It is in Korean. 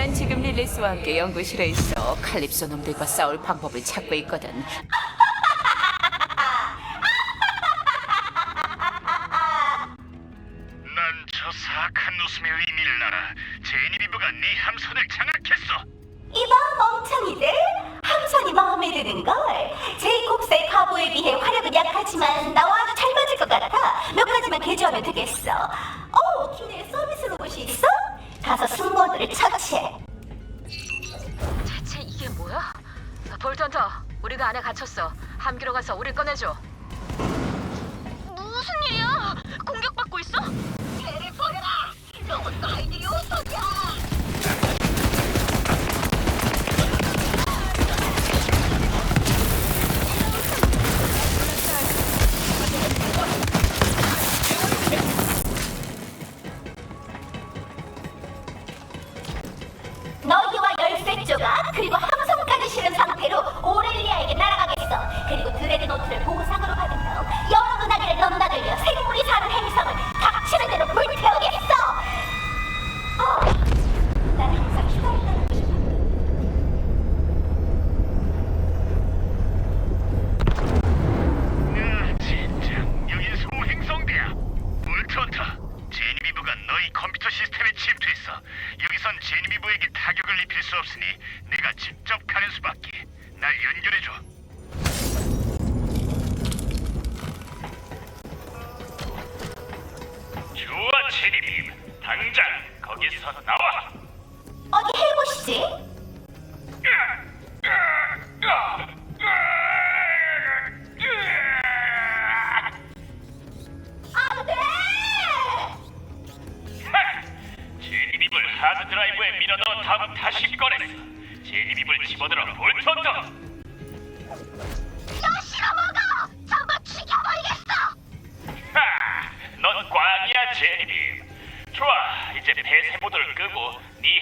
난 지금 릴리스와 함께 연구실에 있어. 칼립소 놈들과 싸울 방법을 찾고 있거든. 난 저 사악한 웃음의 의미를 알아. 제니비브가 네 함선을 장악했어. 이봐 멍청이들 함선이 마음에 드는걸 제이콥스의 가보에 비해 화력은 약하지만 나와 아주 잘 맞을 것 같아 몇 가지만 개조하면 되겠어 어 기내에 서비스 로봇이 있어? 가서 승무원들을 처치해 대체 이게 뭐야? 볼턴터, 우리가 안에 갇혔어. 함기로 가서 우리 꺼내줘. 컴퓨터 시스템에 침투했어. 여기선 제니비브에게 타격을 입힐 수 없으니 내가 직접 가는 수밖에. 날 연결해줘. 좋아, 제니비브. 당장 거기서 나와. 어디 해보시지 드라이브에 밀어넣은 다음 다시 꺼냈어. 제니입을 집어들어 훑었다. 여시로 먹어! 전부 죽여버리겠어! 하! 넌 광이야 제니님. 좋아, 이제 폐쇄 모드를 끄고 네